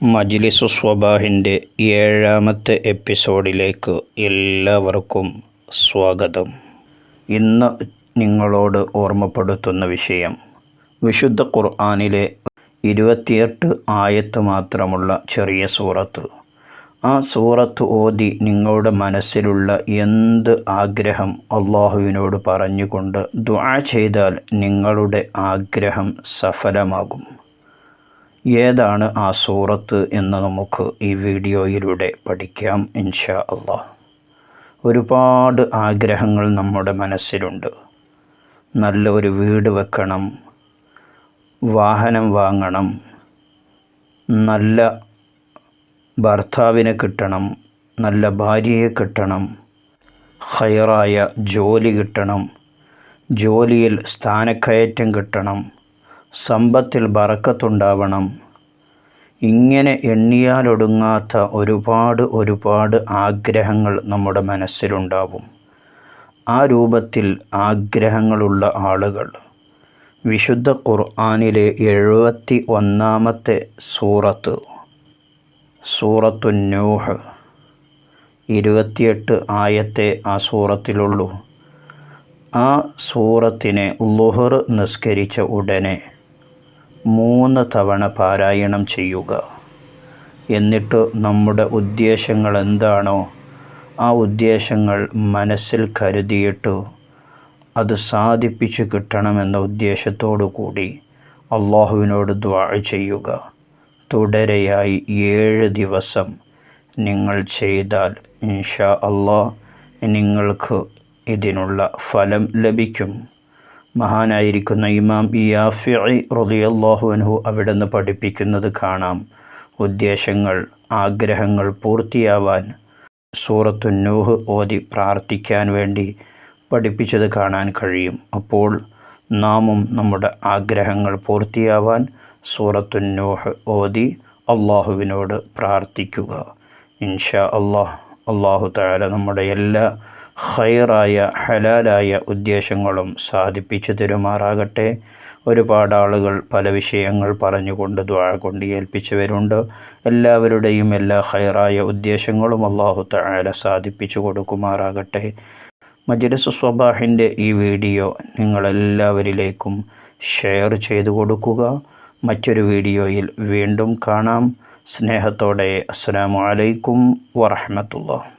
മജ്ലിസു സ്വബാഹിന്റെ ഏഴാമത്തെ എപ്പിസോഡിലേക്ക് എല്ലാവർക്കും സ്വാഗതം. ഇന്ന് നിങ്ങളോട് ഓർമ്മപ്പെടുത്തുന്ന വിഷയം വിശുദ്ധ ഖുർആാനിലെ ഇരുപത്തിയെട്ട് ആയത്ത് മാത്രമുള്ള ചെറിയ സൂറത്ത്. ആ സൂറത്ത് ഓതി നിങ്ങളുടെ മനസ്സിലുള്ള എന്ത് ആഗ്രഹം അള്ളാഹുവിനോട് പറഞ്ഞുകൊണ്ട് ദുആ ചെയ്താൽ നിങ്ങളുടെ ആഗ്രഹം സഫലമാകും. ഏതാണ് ആ സൂറത്ത് എന്ന് നമുക്ക് ഈ വീഡിയോയിലൂടെ പഠിക്കാം ഇൻഷാ അള്ളാഹ്. ഒരുപാട് ആഗ്രഹങ്ങൾ നമ്മുടെ മനസ്സിലുണ്ട്. നല്ലൊരു വീട് വെക്കണം വാഹനം വാങ്ങണം നല്ല ഭർത്താവിനെ കിട്ടണം നല്ല ഭാര്യയെ കിട്ടണം ഹയറായ ജോലി കിട്ടണം ജോലിയിൽ സ്ഥാനക്കയറ്റം കിട്ടണം സമ്പത്തിൽ ബറക്കത്തുണ്ടാവണം. ഇങ്ങനെ എണ്ണിയാലൊടുങ്ങാത്ത ഒരുപാട് ഒരുപാട് ആഗ്രഹങ്ങൾ നമ്മുടെ മനസ്സിലുണ്ടാവും. ആ രൂപത്തിൽ ആഗ്രഹങ്ങളുള്ള ആളുകൾ. വിശുദ്ധ ഖുർആാനിലെ എഴുപത്തി ഒന്നാമത്തെ സൂറത്ത്. സൂറത്തു നൂഹ് ഇരുപത്തിയെട്ട് ആയത്തെ ആ സൂറത്തിലുള്ളൂ. ആ സൂറത്തിനെ ലുഹർ നിസ്കരിച്ച ഉടനെ മൂന്ന് തവണ പാരായണം ചെയ്യുക. എന്നിട്ട് നമ്മുടെ ഉദ്ദേശങ്ങൾ എന്താണോ ആ ഉദ്ദേശങ്ങൾ മനസ്സിൽ കരുതിയിട്ട് അത് സാധിപ്പിച്ചു കിട്ടണമെന്ന ഉദ്ദേശത്തോടു കൂടി അള്ളാഹുവിനോട് ദ്വാ ചെയ്യുക. തുടരെയായി ഏഴ് ദിവസം നിങ്ങൾ ചെയ്താൽ ഇൻഷാ അള്ളാഹ് നിങ്ങൾക്ക് ഇതിനുള്ള ഫലം ലഭിക്കും. മഹാനായിരിക്കുന്ന ഇമാം യാഫി റളിയല്ലാഹു അൻഹു അവിടെ നിന്ന് പഠിപ്പിക്കുന്നത് കാണാം. ഉദ്ദേശങ്ങൾ ആഗ്രഹങ്ങൾ പൂർത്തിയാവാൻ സൂറത്തു നൂഹ് ഓതി പ്രാർത്ഥിക്കാൻ വേണ്ടി പഠിപ്പിച്ചത് കാണാൻ കഴിയും. അപ്പോൾ നാമും നമ്മുടെ ആഗ്രഹങ്ങൾ പൂർത്തിയാവാൻ സൂറത്തു നൂഹ് ഓതി അള്ളാഹുവിനോട് പ്രാർത്ഥിക്കുക. ഇൻഷാ അള്ളാഹ് അള്ളാഹു താല നമ്മുടെ എല്ലാ ഹൈറായ ഹലാലായ ഉദ്ദേശങ്ങളും സാധിപ്പിച്ചു തരുമാറാകട്ടെ. ഒരുപാട് ആളുകൾ പല വിഷയങ്ങൾ പറഞ്ഞുകൊണ്ട് ദ്വാഴ കൊണ്ട് ഏൽപ്പിച്ചവരുണ്ട്. എല്ലാവരുടെയും എല്ലാ ഹൈറായ ഉദ്ദേശങ്ങളും അള്ളാഹു തആല സാധിപ്പിച്ചു കൊടുക്കുമാറാകട്ടെ. മജ്ലിസ് സ്വബാഹിന്റെ ഈ വീഡിയോ നിങ്ങളെല്ലാവരിലേക്കും ഷെയർ ചെയ്തു കൊടുക്കുക. മറ്റൊരു വീഡിയോയിൽ വീണ്ടും കാണാം. സ്നേഹത്തോടെ അസ്സാം വലൈക്കും വറഹമത്തുള്ള